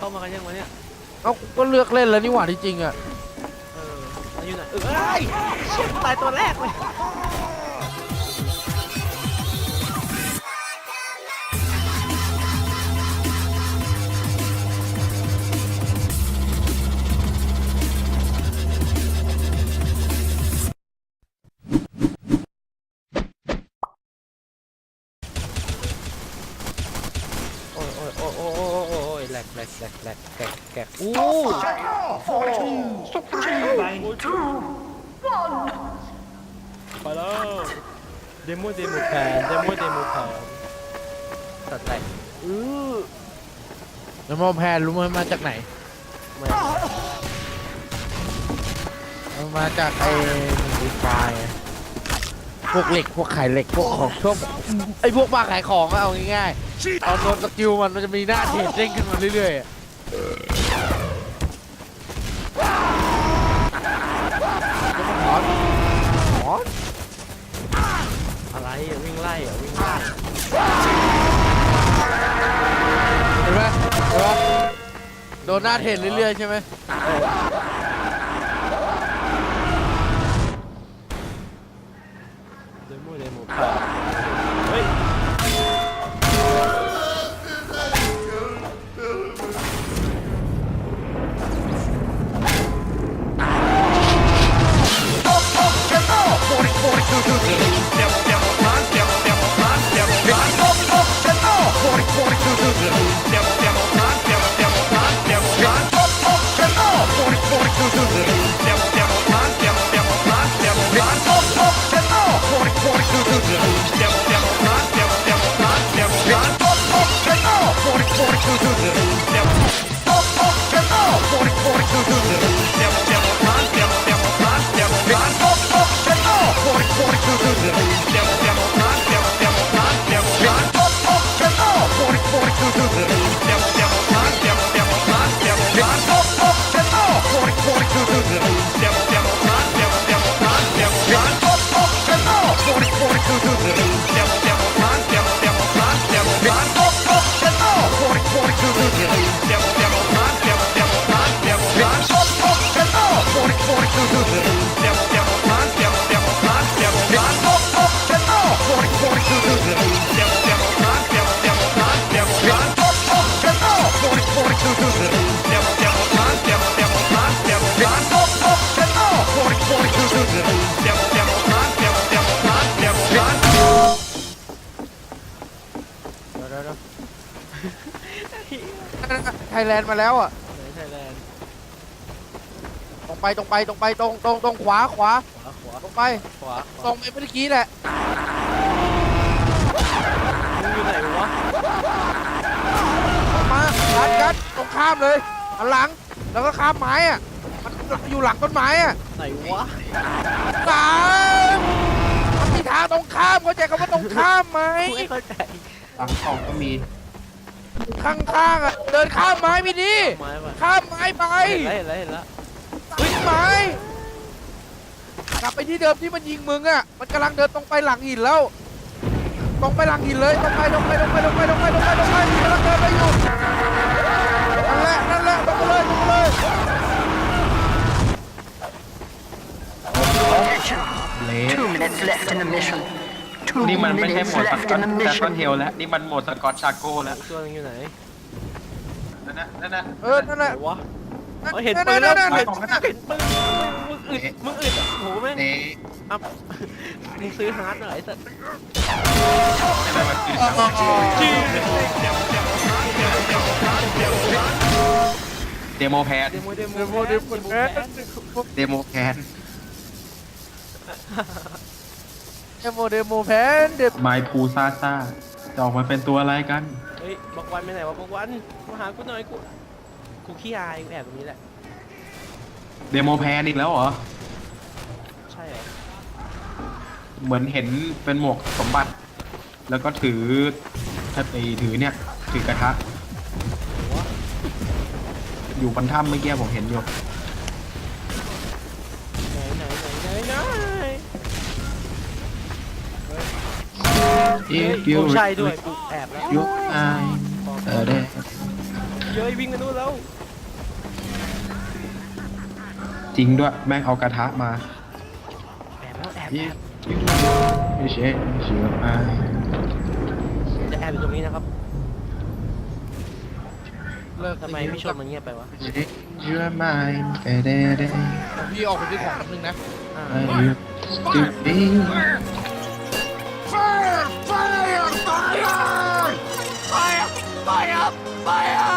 เข้ามากันยังวะเนี่ย เอ้าก็เลือกเล่นแล้วนี่หว่าที่จริงอะเออมันอยู่ไหนเออเอ้ยเชี่ยตายตัวแรกเลย โอ้ยโอ้ยโอ้ยโอ้ย แหลกแหลกแหลกแหลกแหลกแหลกอู้ไปแล้วเดโมเดโมแผนเดโมเดโมแผนตัดแหลกอื้อแล้วมอแพนรู้ไหมมาจากไหนไม่มันมาจากไอ้ดีไฟ พวกเหล็กพวกไข่เหล็กพวกของพวกไอ้พวกบ้าขายของอะเอาง่ายๆเอาโดนสกิลมันมันจะมีหน้าเทรดเด้งขึ้นมาเรื่อยๆอะถอนถอนอะไรอะวิ่งไล่อะวิ่งไล่เห็นไหมเห็นไหมโดนหน้าเทรดเรื่อยๆใช่ไหมเดโมเดโม เดี๋ย ไทยแลนด์มาแล้วอะ ไหนไทยแลนด์ ต รงไปตรงไปตรงไปตรงตรงตรงขวาขวาขวาขวาตรงไปขวาตรงไปเมื่อกี้แหละมึงอยู่ไหนวะออกมาลัดกันตรงข้ามเลยหันหลังแล้วก็ข้ามไม้อะมันอยู่หลังต้นไม้อะไหนวะหลังมันมีทางตรงข้ามเข้าใจคำว่าตรงข้ามไหมกูไม่เข้าใจหลังกล่องก็มีข้างๆอะเดินข้ามไม้ไปดิไม้มาข้ามไม้ไปเห็นแล้วเห็นแล้ว เห็นแล้วขึ้นไม้กลับไปที่เดิมที่มันยิงมึงอะ มันกำลังเดินตรงไปหลังหินแล้ว ตรงไปหลังหินเลยตรงไปตรงไปตรงไปตรงไปตรงไปตรงไปตรงไปกำลังเดินไปอยู่ นั่นแหละนั่นแหละตรงไปเลยตรงไปเลยเล Two minutes left in the mission. Two นี่มันไม่ใช่ minutes โหมดส left กอ in ต the แซคอน mission. เทลแล้วนี่มันโหมดสกอตชาโก้แล้วอีกตัวหนึงอยู่ไหนนั่นนะนั่นนะเออนั่นแหไหนละ วะ เออเห็นปืนนั่แล้วนๆๆเห็นปืนเห็นปืนมึงอึดมึงอึดอะโหแม่งเอ๊ะอัพมึงซื้อฮาร์ดหน่อยไอ้สัสอะไรมันคือเดโมแพนเดโมเดโมเดโมเดโมแพแพนนเดโมแพนเดโมเดโมแพนเดบไมพูซาซาจะออกมาเป็นตัวอะไรกัน เฮ้ยบอกวันไปไหนวะบอกวันมาหากูหน่อยกู กูขี้อายกูแอบตรงนี้แหละ เดโมแพนอีกแล้วเหรอ ใช่เหรอ เหมือนเห็นเป็นหมวกสมบัติ แล้วก็ถือถ้าไปถือเนี่ย ถือกระทะอยู่บนถ้ำเมื่อกี้ผมเห็นอยู่ไหนไหนไหนไหนไหน If you โอ้ใช่ด้วยกูแอบแล้ว you I เออได้ เย้ยวิ่งกันนู่นแล้วจริงด้วยแม่งเอากระทะมาแอบแล้วแอบเย้แอบไม่ใช่เชื่อไจะแอบอยู่ตรงนี้นะครับเลิกทำไมพี่ชนมันเงียบไปวะม่เชื่อไม่เด้เด้เด้พี่ออกไปซื้อของแป๊บนึงนะอ่า I used to be El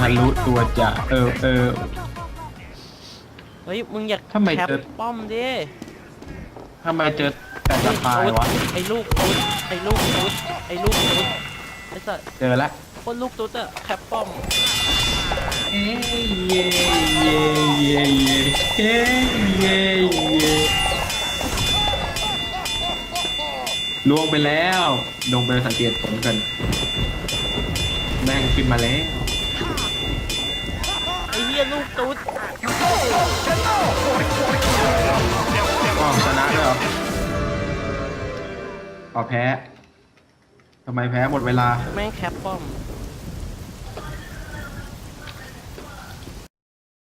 ทะลุตัวจะเออเออ เฮ้ย มึงอยากทำไมแคปเจอ ป้อมดิทำไมเจอแต่จะตายวะ ไอ้ลูกตุ๊ดไอ้ลูกตุ๊ดไอ้ลูกตุ๊ดไอ้สัสเจอละคนลูกตุ๊ดอะแคปป้อม เอ้ยเย่เย่เย่เย่เอ้ยเย่เย่ลวงไปแล้วลงไปสังเกตผลกันแม่งขึ้นมาแล้วไอ้เหี้ ยลูกตุ๊ดอ๋อชนะด้วยเหรออ๋อแพ้ทำไมแพ้หมดเวลา แม่งแคปป้อม